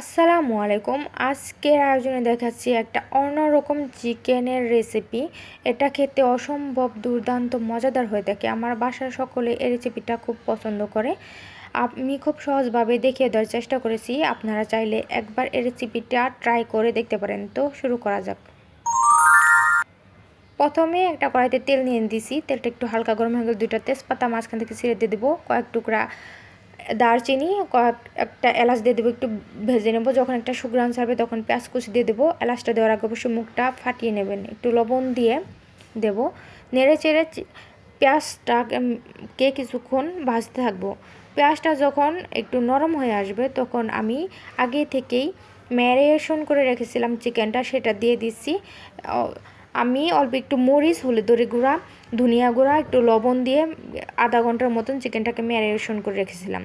আসসালামু আলাইকুম। আজকের আয়োজনে দেখাচ্ছি একটা অন্যরকম চিকেনের রেসিপি এটা খেতে অসম্ভব দুর্দান্ত, মজাদার হয়ে থাকে। আমার বাসার সকলে এই রেসিপিটা খুব পছন্দ করে। আমি খুব সহজভাবে দেখিয়ে দেওয়ার চেষ্টা করেছি। আপনারা চাইলে একবার এই রেসিপিটা ট্রাই করে দেখতে পারেন। তো শুরু করা যাক। প্রথমে একটা কড়াইতে তেল নিয়ে দিছি। তেলটা একটু হালকা গরম হয়ে গেলে দুইটা তেজপাতা মাঝখান থেকে ছিঁড়ে দিয়ে দেবো। কয়েক টুকরা দারচিনি একটা এলাচ দিয়ে দেবো, একটু ভেজে নেব। যখন একটা সুগ্রান ছাড়বে, তখন পেঁয়াজ কুচি দিয়ে দেবো। এলাচটা দেওয়ার আগে অবশ্যই মুখটা ফাটিয়ে নেবেন। একটু লবণ দিয়ে দেবো। নেড়ে চেড়ে পেঁয়াজটাকে কিছুক্ষণ ভাজতে থাকব। পেঁয়াজটা যখন একটু নরম হয়ে আসবে, তখন আমি আগে থেকেই ম্যারিনেশন করে রেখেছিলাম চিকেনটা, সেটা দিয়ে দিচ্ছি। আমি অল্প একটু মরিচ হলুদের গুঁড়া, ধনিয়া গুঁড়া, একটু লবণ দিয়ে আধা ঘণ্টার মতন চিকেনটাকে ম্যারিনেশন করে রেখেছিলাম।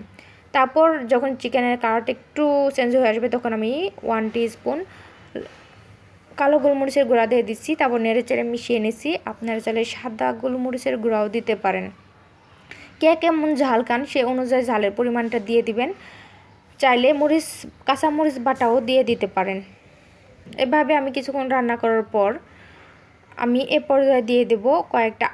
তারপর যখন চিকেনের কালারটা একটু চেঞ্জ হয়ে আসবে, তখন আমি ওয়ান স্পুন কালো গোলমরিচের গুঁড়া দিয়ে দিচ্ছি, তারপর নেড়ে চেড়ে মিশিয়ে নিচ্ছি। আপনারা চাইলে সাদা গোলমরিচের গুঁড়াও দিতে পারেন। কে কেমন ঝাল খান, সে অনুযায়ী ঝালের পরিমাণটা দিয়ে দিবেন। চাইলে মরিচ, কাঁচা মরিচ বাটাও দিয়ে দিতে পারেন। এভাবে আমি কিছুক্ষণ রান্না করার পর আমি এ পর্যায়ে দিয়ে দেব কয়েকটা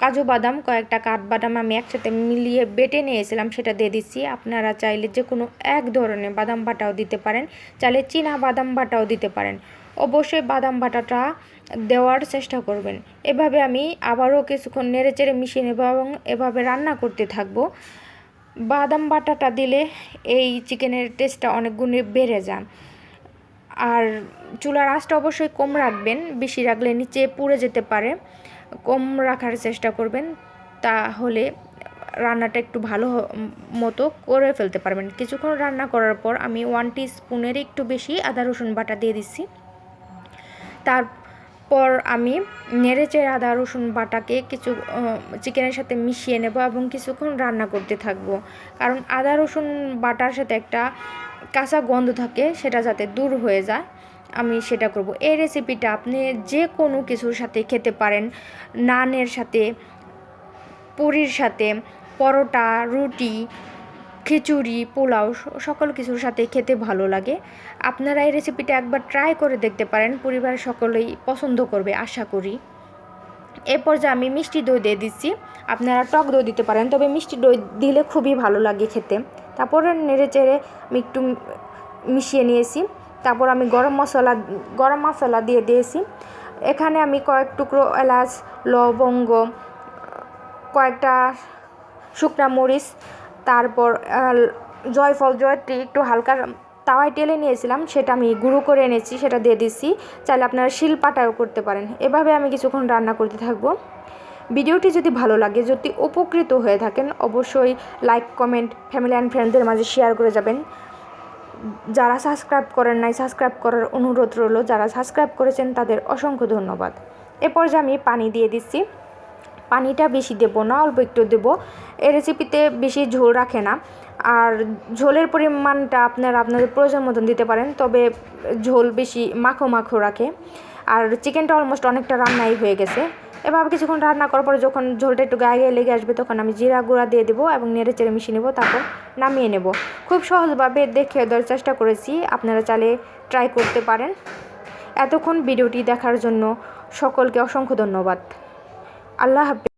কাজু বাদাম, কয়েকটা কাঠবাদাম আমি একসাথে মিলিয়ে বেটে নিয়েছিলাম, সেটা দিয়ে দিচ্ছি। আপনারা চাইলে যে কোনো এক ধরনের বাদাম বাটাও দিতে পারেন, চাইলে চীনা বাদাম বাটাও দিতে পারেন। অবশ্যই বাদাম বাটাটা দেওয়ার চেষ্টা করবেন। এভাবে আমি আবারও কিছুক্ষণ নেড়ে চেড়ে মিশিয়ে নেব এবং এভাবে রান্না করতে থাকব। বাদাম বাটাটা দিলে এই চিকেনের টেস্টটা অনেক গুণে বেড়ে যায়। আর চুলার আঁচটা অবশ্যই কম রাখবেন, বেশি রাখলে নিচে পুড়ে যেতে পারে। কম রাখার চেষ্টা করবেন, তাহলে রান্নাটা একটু ভালো মতো করে ফেলতে পারবেন। কিছুক্ষণ রান্না করার পর আমি ওয়ান স্পুনের একটু বেশি আদা রসুন বাটা দিয়ে দিচ্ছি। তারপর আমি নেড়ে চেড়ে আদা, রসুন বাটাকে কিছু চিকেনের সাথে মিশিয়ে নেব এবং কিছুক্ষণ রান্না করতে থাকব। কারণ আদা, রসুন বাটার সাথে একটা কাঁচা গন্ধ থাকে, সেটা যাতে দূর হয়ে যায়, আমি সেটা করব। এই রেসিপিটা আপনি যে কোনো কিছুর সাথে খেতে পারেন। নানের সাথে, পুরীর সাথে, পরোটা, রুটি খিচুড়ি, পোলাও সকল কিছুর সাথে খেতে ভালো লাগে। আপনারা এই রেসিপিটা একবার ট্রাই করে দেখতে পারেন পরিবারের সকলেই পছন্দ করবে, আশা করি। এরপর যে আমি মিষ্টি দই দিয়ে দিচ্ছি, আপনারা টক দই দিতে পারেন, তবে মিষ্টি দই দিলে খুবই ভালো লাগে খেতে। তারপর নেড়ে চেড়ে আমি একটু মিশিয়ে নিয়েছি। তারপর আমি গরম মশলা গরম মশলা দিয়ে দিয়েছি। এখানে আমি কয়েক টুকরো এলাচ, লবঙ্গ, কয়েকটা শুকনা মরিচ তারপর জয়ফল জয়ত্রী একটু হালকা তাওয়ায় টেলে নিয়েছিলাম, সেটা আমি গুঁড়ো করে এনেছি, সেটা দিয়ে দিচ্ছি চাইলে আপনারা শিল পাটাও করতে পারেন। এভাবে আমি কিছুক্ষণ রান্না করতে থাকব। ভিডিওটি যদি ভালো লাগে, যদি উপকৃত হয়ে থাকেন, অবশ্যই লাইক, কমেন্ট, ফ্যামিলি অ্যান্ড ফ্রেন্ডদের মাঝে শেয়ার করে যাবেন। যারা সাবস্ক্রাইব করেন নাই, সাবস্ক্রাইব করার অনুরোধ রইল। যারা সাবস্ক্রাইব করেছেন, তাদের অসংখ্য ধন্যবাদ। এ পর্যায়ে আমি পানি দিয়ে দিচ্ছি। পানিটা বেশি দেব না, অল্প একটু দেব। এই রেসিপিতে বেশি ঝোল রাখে না। আর ঝোলের পরিমাণটা আপনারা আপনাদের প্রয়োজন মতন দিতে পারেন, তবে ঝোল বেশি মাখো মাখো রাখে। আর চিকেনটা অলমোস্ট অনেকটা রান্নাই হয়ে গেছে। এভাবে কিছুক্ষণ রান্না করার পরে যখন ঝোলটা একটু গায়ে গায়ে লেগে আসবে, তখন আমি জিরা গুঁড়া দিয়ে দেবো এবং নেড়ে চেড়ে মিশিয়ে নেব, তারপর নামিয়ে নেব। খুব সহজভাবে দেখে দেওয়ার চেষ্টা করেছি, আপনারা চালে ট্রাই করতে পারেন। এতক্ষণ ভিডিওটি দেখার জন্য সকলকে অসংখ্য ধন্যবাদ। আল্লাহ হাফিজ।